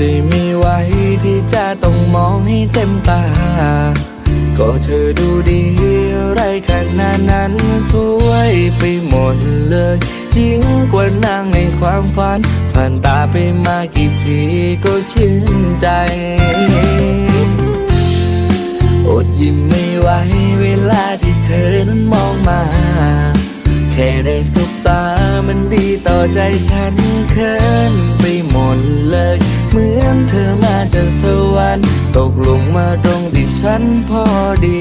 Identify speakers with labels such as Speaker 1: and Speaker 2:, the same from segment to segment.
Speaker 1: จะมีไว้ที่จะต้องมองให้เต็มตา ก็เธอดูดีไรขนาดนั้นสวยไปหมดเลยยิ่งกว่านางในความฝัน ผ่านตาไปมากี่ทีก็ชื่นใจอดยิ้มไม่ไหวเวลาที่เธอนั้นมองมา แค่ได้สบตามันดีต่อใจฉันเคินไปหมดเลย จากสวรรค์ตกลงมาตรงที่ฉันพอดี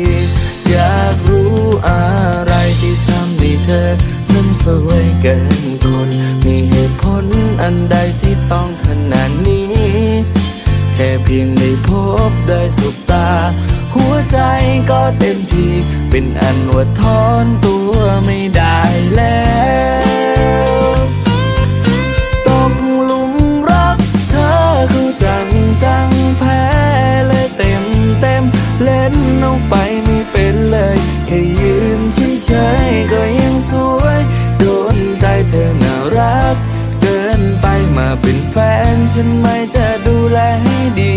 Speaker 1: อยากรู้อะไรที่ทำให้เธอนั้นสวยเกินคน มีเหตุผลอันใดที่ต้องขนาดนี้ แค่เพียงได้พบได้สบตา หัวใจก็เต็มที่เป็นอันว่าทอนตัวไม่ได้แล้ว จะดูแลให้ดี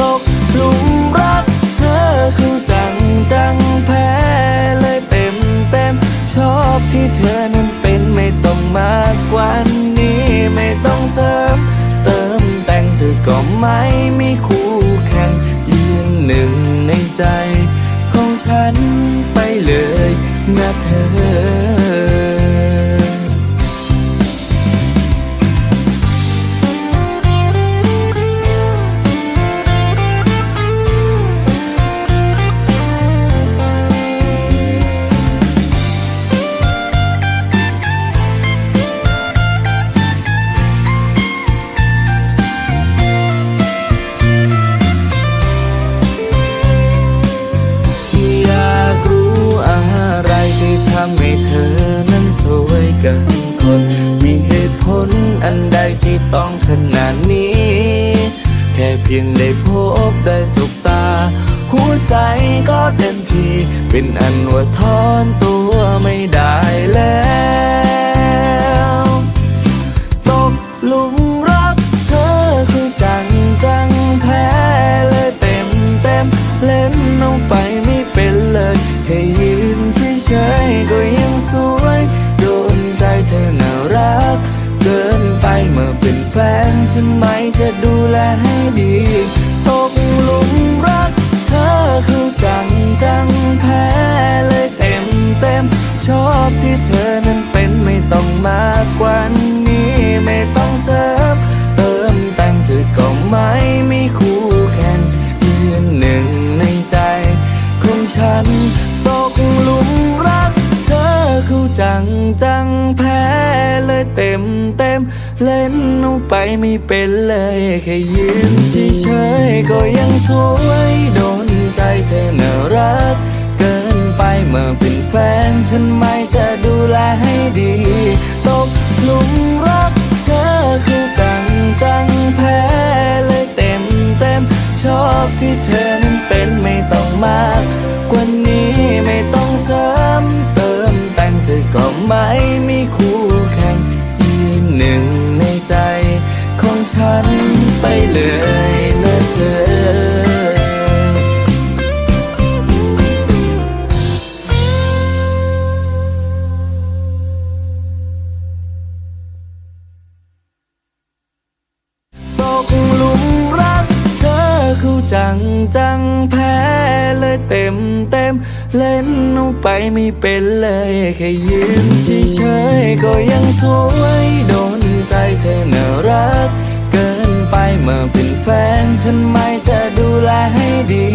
Speaker 1: ตกหลุมรักเธอคือจังจังแพ้เลยเต็มเต็มชอบที่เธอนั้นเป็นไม่ต้องมากกว่านี้ไม่ต้องเสริมเติมแต่งเธอก็ไม่มีคู่แข่งยืนหนึ่งในใจ ของฉันไปเลยนะเธอ นาดนี้ แค่เพียงได้พบได้สบตา หัวใจก็เต็มที่เป็นอันว่าทอนตัวไม่ได้แล้วตกลุมรักเธอคือจังจังแพ้เลยเต็มเต็มเล่นลงไปไม่ ฉันไม่จะดูแลให้ดี ตกหลุมรักเธอคือจังจังแพ้เลยเต็มเต็ม ชอบที่เธอนั้นเป็นไม่ต้องมากกว่านี้ไม่ต้องเสริมเติมแต่งเธอก็ไม่มีคู่แข่งยืนหนึ่งในใจของฉัน ตกหลุมรักเธอคือจังจังแพ้เลยเต็มเต็ม เล่นลงไปไม่เป็นเลย แค่ยืนเฉยๆก็ยังสวยโดนใจเธอน่ารัก เกินไปเมื่อเป็นแฟน ฉันไม่จะดูแลให้ดี ตกหลุมรักเธอคือจังจังแพ้เลยเต็มเต็มชอบที่เธอ ฉันไปเลยนะเธอตกลุมรักเธอจังจังแพ้เลยเต็มเต็ม เล่นลงไปไม่เป็นเลย แค่ยืนเฉยๆก็ยังสวยโดน เป็นแฟนฉันไม่จะดูแลให้ดี